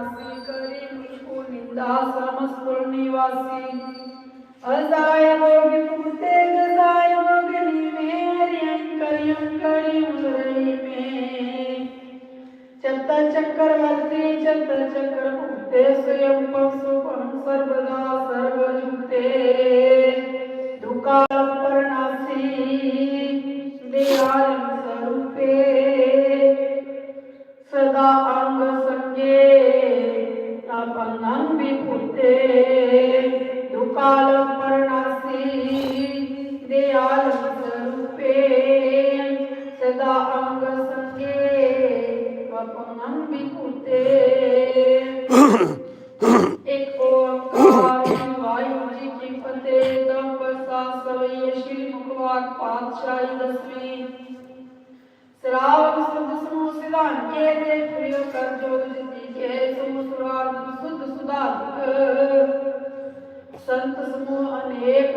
निवासी, करे मुझको निंदा समस्तुल निवासी। अजायम विपुते गजायम अग्नि में हरियंकरियं करिमुरली में। चत्ता चक्कर वर्ती चत्ता चक्कर मुक्ते स्वयं पक्षुपम ਆਲਮ ਸਰੂਪੇ ਸਦਾ ਅੰਗ ਸੰਗੇ ਅਪਮਨ ਬਿਕੂਤੇ ਇੱਕ ਓੰਕਾਰ ਵਾਹਿਗੁਰੂ ਜੀ ਕੀ ਫਤਿਹ ਦਮ ਪ੍ਰਸਾਦ ਸਵਈਏ ਸ਼੍ਰੀ ਮੁਖਵਾਕ ਪਾਤਸ਼ਾਹੀ ਦਸਵੀਂ। ਸਰਾਵ ਸੁਧ ਸਮੂਹ ਸਿਧਾਨ ਕੇ ਦੇ ਪ੍ਰਿਯ ਕਰ ਜੋਗ ਜਿਤੀ ਕੇ ਸਮੁਸਰਾਰ ਸੁਧ ਸੁਧਾਤ ਸੰਤ ਸਮੂਹ ਅਨੇਕ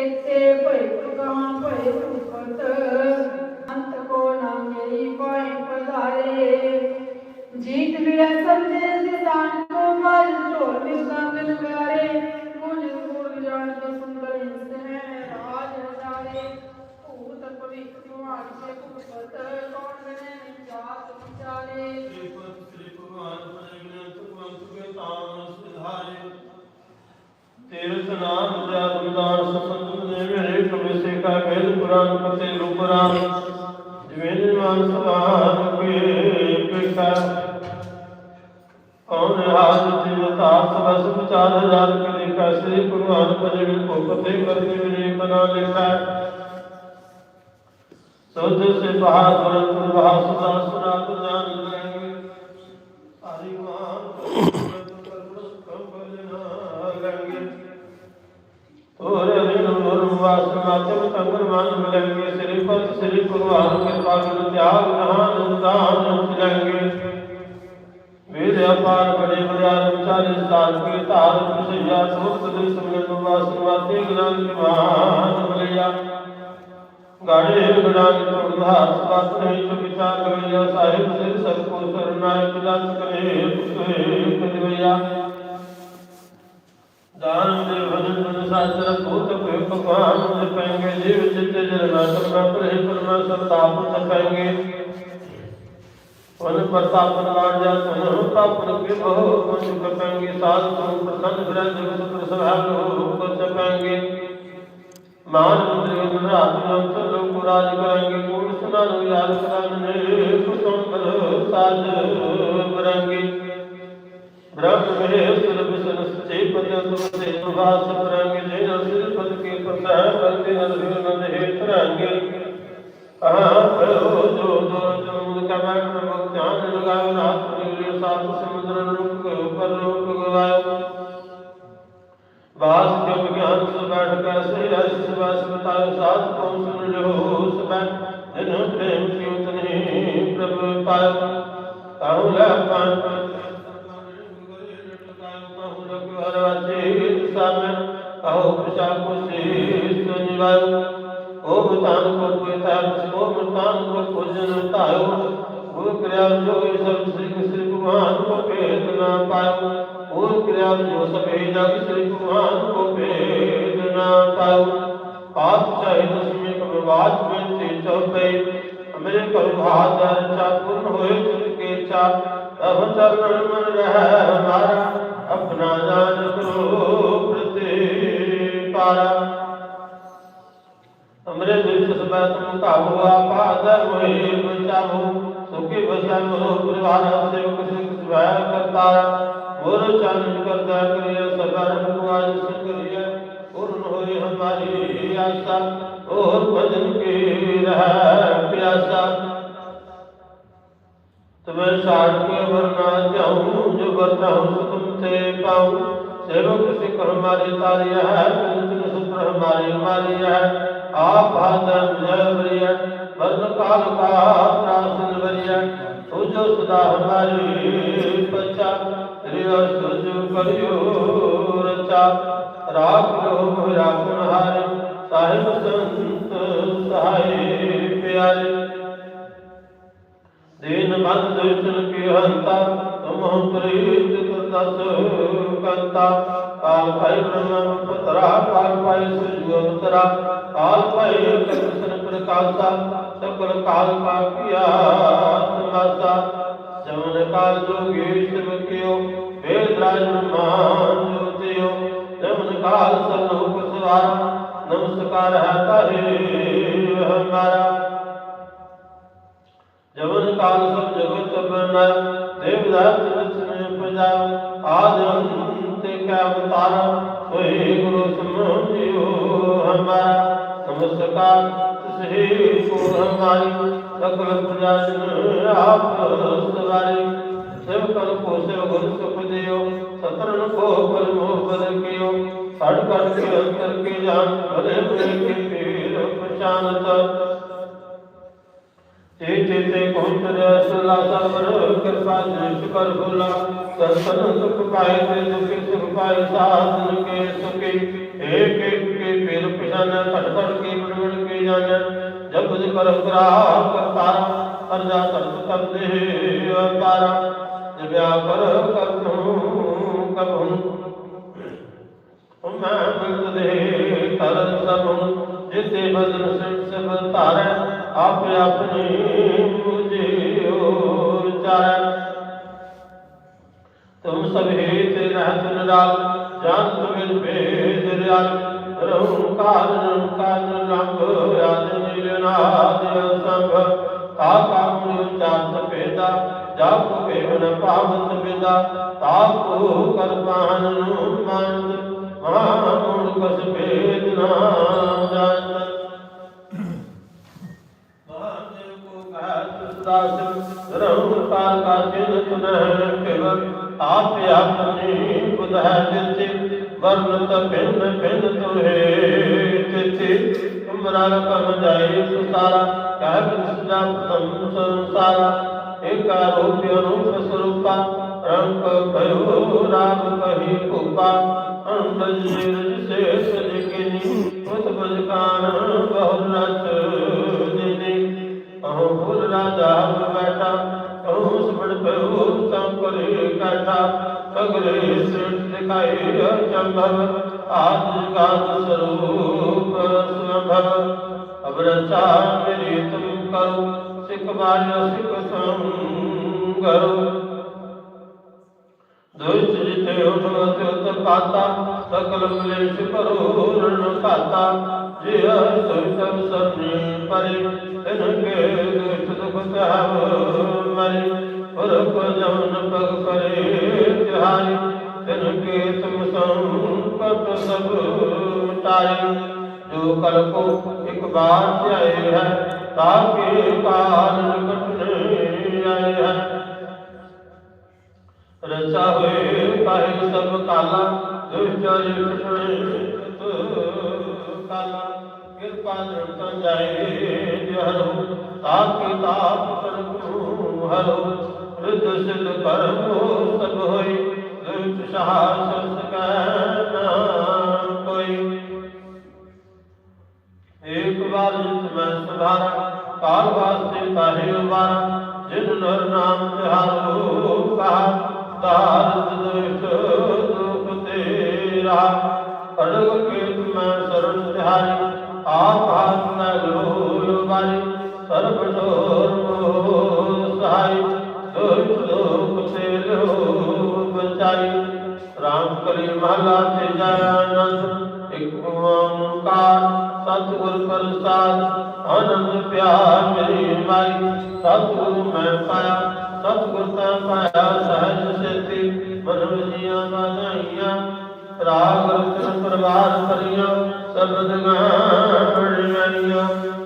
ਇੱਥੇ ਭਏ ਭੁਲਕਾਂ ਭਏ ਉਪਤ ਅੰਤ ਕੋ ਨਾ ਮੇਰੀ ਪਾਈ ਪਧਾਰੇ ਜੀਤ ਮੇਰਾ ਸੰਦੇ ਸਿਧਾਨ ਕੋ ਮਲ ਢੋਲ ਵਿਸਾਂ ਮਿਲ ਪਿਆਰੇ। ਕੁਝ ਸੂਰ ਜਾਣ ਕੇ ਸੁੰਦਰ ਹਿੰਸ ਹੈ, ਰਾਜ ਰਸਾਰੇ ਭੂਤ ਭਵਿੱਖ ਭਗਵਾਨ ਕੇ ਭੁਪਤ ਕੌਣ ਬਣੇ ਨਿਜਾਤ ਵਿਚਾਰੇ। ਜੀਪਤ ਸ੍ਰੀ ਭਗਵਾਨ ਬਣੇ ਗ੍ਰੰਥ ਪੰਥ ਕੇ ਤਾਮ ਸੁਧਾਰੇ ਤੇਰੇ ਸਨਾਮ ਮੇਰੇ ਕਮੇ ਸੇ ਕਾ ਵੇਦ ਪੁਰਾਨ ਪਤੇ ਰੂਪ ਰਾਮ ਜਿਵੇਂ ਨਿਵਾਨ ਸਵਾਰ ਕੇ ਪਿਤਾ ਕੌਣ ਹਾਥ ਜਿਵ ਤਾਪ ਸਬਸ ਵਿਚਾਰ ਹਜ਼ਾਰ ਕੇ ਦੇਖਾ ਸ੍ਰੀ ਭਗਵਾਨ ਪਰਮੇਸ਼ਰ ਕੋ ਪਤੇ ਕਰਨੇ ਮੇਰੇ ਬਨਾ ਲਿਖਾ। ਸੁਧ ਸੇ ਬਹਾਦਰ ਪ੍ਰਭਾ ਸਦਾ ਸੁਨਾ ਪ੍ਰਦਾਨ ਕਰਾਂਗੇ ਹਰੀ ਮਾਨ माध्यम संग्रमान मिलेंगे श्री पर श्री गुरु कृपा त्याग दान दान मिलेंगे। वेद अपार बड़े बयान चालीस साल के तार खुशैया सुख दिल सुमिरन वासुवाते ज्ञान के महान भलैया गाड़े गणान प्रधान बात नहीं तो विचार भैया साहिब से सबको शरणाय विलास करे भैया दान दे भजन शास्त्र भूत ਕਦਵਿਆ ਦਾਨ ਦੇ ਭਜਨ ਜਨ ਸਾਚਰ ਭੂਤ ਭੇ ਭਗਵਾਨ ਦੇ ਪੈਂਗੇ ਜੀਵ ਚਿਤ ਜਨ ਨਾ ਕਰਨਾ ਪਰੇ ਪਰਮਾ ਸੰਤਾਪ ਤਪੈਂਗੇ ਉਹਨ ਪ੍ਰਤਾਪ ਰਾਜਾ ਤਨ ਤਾਪਨ ਕੇ ਬਹੁ ਮਨ ਕਪੈਂਗੇ ਸਾਧ ਤੋਂ ਪ੍ਰਸੰਨ ਗ੍ਰੰਥ ਜਗਤ ਪ੍ਰਸਭਾਗ ਹੋ ਤਪੈਂਗੇ ਮਾਨ ਮੰਦਰ ਵਿੱਚ ਰਾਤ ਨੂੰ ਤੇ ਲੋਕ ਰਾਜ ਕਰਾਂਗੇ। ਕੋਲ ਸੁਨਾ ਨੂੰ ਯਾਦ ਕਰਨ ਨੇ ਕੁਸੰਬਰ ਸਾਜ ਬਰਾਂਗੇ ਬ੍ਰਹਮ ਮਹੇ ਸੁਰਭ ਸਨ ਸਚੇ ਪਤਿ ਤੁਮ ਤੇ ਨਿਵਾਸ ਕਰਾਂਗੇ। ਜੇ ਸਿਰ ਪਦ ਕੇ ਪ੍ਰਸਾ ਕਰਤੇ ਨਰ ਨੰਦ ਹੈ ਤਰਾਂਗੇ ਆਹ ਕਰੋ ਜੋ ਜੋ ਜਮੁਦ ਕਮੈ ਪ੍ਰਭ ਧਿਆਨ ਲਗਾਓ ਰਾਤ ਨਿਗਲੇ ਸਾਤ ਸਮੁੰਦਰ ਰੁਕ ਪਰ ਰੂਪ ਗਵਾਇਓ ਵਾਸ ਜੋ ਗਿਆਨ ਸੁ ਬੈਠ ਕੈ ਸੇ ਅਸ ਸਵਾਸ ਬਤਾਇ ਸਾਧ ਕੋ ਸੁਨ ਲੋ ਸਬੈ ਜਨ ਪ੍ਰੇਮ ਕੀ ਉਤਨੇ ਪ੍ਰਭ ਪਾਇ ਤਾਉ ਲੈ ਪਾਨ ਕਹੋ ਪ੍ਰਸ਼ਾ ਕੋ ਸੇ ਸੁਨਿਵਾਇ ओम शाकुशीश्वरिवाय ओम तानकुपिताय ओम तानकुपुजनताय ओम क्रियाजो सब श्री श्री भगवान को भेद ना पाए ओम क्रियाजो सभी जग श्री भगवान को भेद ना पाए पाप चाहे दसमी कमवाद में से चौपे मेरे पर भादर चापुन होए के चा अब चरण मन रह हमारा। अपना जान करो पारा। हमरे दिल सुबह तुम काबुआ पादर मोहे बचाबो, सुखी बसन हो परिवार से कृष्ण सुबह करता और चंद करता करिय सबर भगवान से करिय, पूर्ण होए हमारी आशा। और भजन के रह प्यासा। तुम्हें साथ के वरना जाऊँ, जो वरना हूँ तुमसे पाऊँ। सेवक सिख हमारे तारिया है पवित्र सूत्र हमारे हमारी है आप भादर जय वरिय वर्ण काल का प्रासन वरिय सूझो सदा हमारी पचा रियो सूझ करियो रचा राख लो मेरा कुनहार साहिब संत सहाय प्यारे दीन बंद चल की हंता तुम प्रीत ਦਸ ਕੰਤਾ ਕਾਲ ਭਾਈ ਬ੍ਰਹਮ ਪਤਰਾ ਕਾਲ ਭਾਈ ਸੁਜੋ ਉਤਰਾ ਕਾਲ ਭਾਈ ਕ੍ਰਿਸ਼ਨ ਪ੍ਰਕਾਸ਼ਾ ਸਕਲ ਕਾਲ ਕਾ ਕੀਆ ਸਮਾਸਾ। ਜਮਨ ਕਾਲ ਜੋਗੀ ਸਿਵ ਕਿਓ ਵੇਦ ਰਾਜ ਮਾਨ ਜੋਤਿਓ। ਜਮਨ ਕਾਲ ਸਰੂਪ ਸਵਾਰਾ, ਨਮਸਕਾਰ ਹੈ ਤਾਹੇ ਹਮਾਰਾ। ਜਵਨ ਕਾਲ ਸਭ ਜਗਤ ਬਨਾ ਦੇਵਦਾਸ ਰਚਨ ਪਜਾ ਆਦ ਅੰਤ ਕਾ ਅਵਤਾਰ, ਹੋਏ ਗੁਰੂ ਸਮਝਿਓ ਹਮਾਰਾ ਨਮਸਕਾਰ ਸਹੀ ਕੋ ਹਮਾਰੀ ਸਕਲ ਪ੍ਰਜਾ ਜਨ ਆਪ ਸਵਾਰੇ। ਸਿਵ ਕਰ ਕੋ ਸਿਵ ਗੁਰ ਸੁਖ ਦਿਓ ਸਤਰਨ ਕੋ ਪਰ ਮੋਹ ਬਦ ਕਿਓ। ਸੜ ਕਰ ਕੇ ਅੰਤਰ ਕੇ ਜਾਨ ਭਲੇ ਭਲੇ ਕੇ ਪੀਰ ਪਛਾਨਤ। ते ते कोहित रह सुला सबर कृपा दृष्ट कर भूला सत्सन सुख पाए ते दुखी सुख पाए साधन के सुखी. एक एक के फिर पिजन खटखट के प्रवण के जन. जब कर ग्राह कर तारा अर्जा कर्त कर दे तारा जब कर कर कबूं मैं बिल्कुल दे कर सब जिसे बदन सिर से बतारे ਆਪ ਆਪਣੀ ਮੁਝਿਓ ਵਿਚਾਰੈ ਤੁਮ ਸਭ ਹੇਤ ਰਹਿਤ ਨਿਰਾਲ ਜਾਨ ਤੁਮਿਲ ਭੇਦ ਰਿਆਲ ਰਹੂੰ ਕਾਰਨ ਕਾਰਨ ਰੰਗ ਆਦ ਨੀਲਨਾਦ ਸੰਗ ਤਾ ਕਾਮੁ ਚਾਤ ਭੇਦਾ ਜਪ ਭੇਵਨ ਪਾਵਨ ਬਿਦਾ ਤਾਪੋ ਕਰ ਪਾਹਨ ਨੂੰ ਮੰਦ ਮਹਾਮੂੜ ਕਸ ਭੇਦ ਨਾ ਜਾਣਤ ਦਾਸ ਰਹੂੰ ਕਾਲ ਕਾ ਜਿਨ ਤੁਨਹਿ ਕਿਵ ਆਪ ਆਪਣੀ ਬੁਧ ਹੈ ਜਿਤੇ ਵਰਨਤ ਭਿੰਨ ਭਿੰਨ ਤੁਹੇ ਤਿਥि ਤੁਮਰਾ ਕਮ ਜਾਏ ਸੁਸਾਰਾ ਕਹਿ ਕ੍ਰਿਸ਼ਨਾ ਪ੍ਰਥਮ ਸੰਸਾਰਾ ਏਕਾ ਰੂਪ ਅਨੂਪ ਸਰੂਪਾ ਰੰਗ ਭਇਓ ਰਾਮ ਕਹੀ ਭੂਪਾ ਅੰਦਰ ਜਿਰ ਸੇ ਸਜਕਿਨੀ ਉਤ ਬਜਕਾਨ ਬਹੁ ਸਗਰੇ ਸਿਰ ਦਿਖਾਈ ਅਚੰਭਵ ਆਦ ਗਾਤ ਸਰੂਪ ਸੰਭਵ ਅਬ ਰਚਾ ਮੇਰੀ ਤੁਮ ਕਰੋ ਸਿਖ ਮਾਰਿਓ ਸਿਖ ਸੰਗਰੋ ਦੁਸ਼ਟ ਜਿਤੇ ਉਠੋ ਤੇ ਉਤ ਪਾਤਾ ਸਕਲ ਕਲੇਸ਼ ਕਰੋ ਰਣ ਘਾਤਾ ਜੇ ਸਭ ਸਭ ਸਰਨੀ ਪਰੇ ਤਿਨ ਕੇ ਦੁਸ਼ਟ ਦੁਖ ਸਹਵ ਮਰੇ तुम पर तो सब ताई। जो कल को एक बार आए है, ताकि काल कटने आए है। रचा हुए पाए सब काला दुर्जय काला। कृपा नृत्य जाए हरो ताकि ताप कर हरो। रुद्र सिद्ध कर्म सब होई दुष्ट साहस प्रजुग कृष्ण सरुण बिहारी आप हाथ गुरु बारी सर्व सहाय दुख दुख से बचाई राम करी महला से जयानंद एक ओंकार सतगुर प्रसाद आनंद प्यार मेरी माई सतगुरु मैं पाया, सतगुरु पाया, सहज से मन जिया बनाइया ਰਾਗ ਰਤਨ ਪਰਵਾਰ ਕਰੀਆਂ ਸਬਦ ਗਾਣ ਬਣਾਈਆਂ